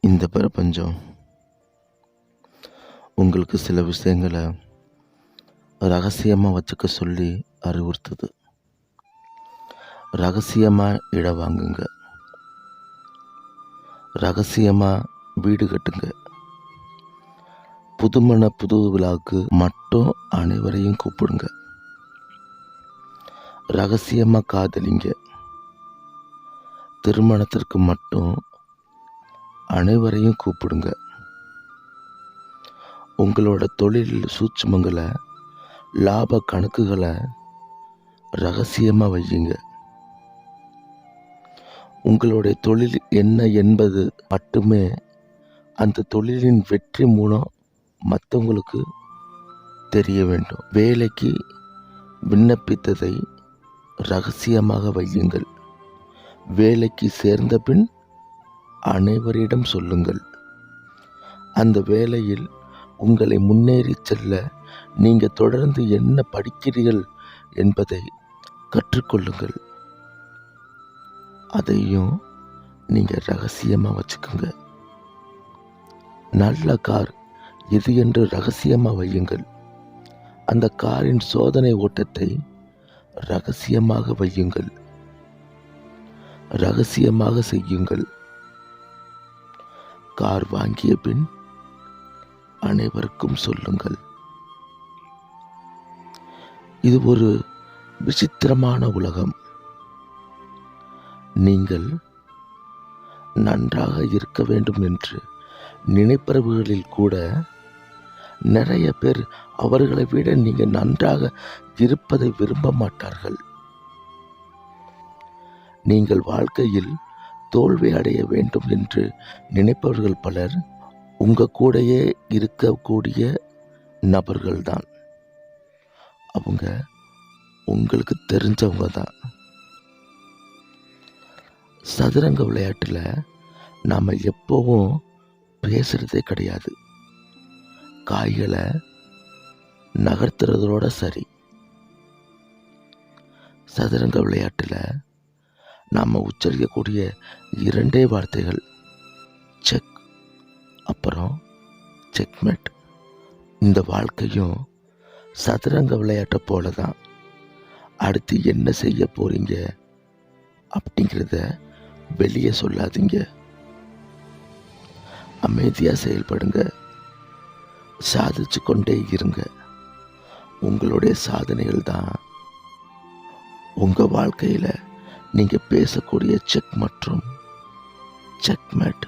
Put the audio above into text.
இந்த பிரபஞ்சம் உங்களுக்கு சில விஷயங்களை ரகசியமாக வச்சுக்க சொல்லி அறிவுறுத்துது. ரகசியமாக இடம் வாங்குங்க. ரகசியமாக வீடு கட்டுங்க. புதுமண புது விழாவுக்கு மட்டும் அனைவரையும் கூப்பிடுங்க. ரகசியமாக காதலிங்க. திருமணத்திற்கு மட்டும் அனைவரையும் கூப்பிடுங்க. உங்களோட தொழில் சூட்சுமங்களை லாப கணக்குகளை ரகசியமாக வையுங்க. உங்களுடைய தொழில் என்ன என்பது மட்டுமே அந்த தொழிலின் வெற்றி மூலம் மற்றவங்களுக்கு தெரிய வேண்டும். வேலைக்கு விண்ணப்பித்ததை ரகசியமாக வையுங்கள். வேலைக்கு சேர்ந்த பின் அனைவரிடம் சொல்லுங்கள். அந்த வேலையில் உங்களை முன்னேறி செல்ல நீங்கள் தொடர்ந்து என்ன படிக்கிறீர்கள் என்பதை கற்றுக்கொள்ளுங்கள். அதையும் நீங்கள் ரகசியமாக வச்சுக்கோங்க. நல்ல கார் எது என்று ரகசியமாக வையுங்கள். அந்த காரின் சோதனை ஓட்டத்தை ரகசியமாக வையுங்கள். ரகசியமாக செய்யுங்கள். கார் வாங்கிய பின் அனைவருக்கும் சொல்லுங்கள். இது ஒரு விசித்திரமான உலகம். நீங்கள் நன்றாக இருக்க வேண்டும் என்று நினைப்பவர்களில் கூட நிறைய பேர் அவர்களை விட நீங்கள் நன்றாக இருப்பதை விரும்ப மாட்டார்கள். நீங்கள் வாழ்க்கையில் தோல்வி அடைய வேண்டும் என்று நினைப்பவர்கள் பலர் உங்கள் கூடயே இருக்கக்கூடிய நபர்கள்தான். அவங்க உங்களுக்கு தெரிஞ்சவங்க தான். சதுரங்க விளையாட்டில் நாம் எப்போவும் பேசுகிறதே கிடையாது. காய்களை நகர்த்துறதோட சரி. சதுரங்க விளையாட்டில் நாம் உச்சரிக்கக்கூடிய இரண்டே வார்த்தைகள். செக் அப்புறம் செக்மெட் இந்த வாழ்க்கையும் சதுரங்க விளையாட்டை போல தான் அடுத்து என்ன செய்ய போகிறீங்க அப்படிங்கிறத வெளியே சொல்லாதீங்க. அமைதியாக செயல்படுங்க. சாதிச்சு கொண்டே இருங்க. உங்களுடைய சாதனைகள் தான் உங்கள் வாழ்க்கையில் நீங்கள் பேசக்கூடிய செக் மற்றும் செக்மேட்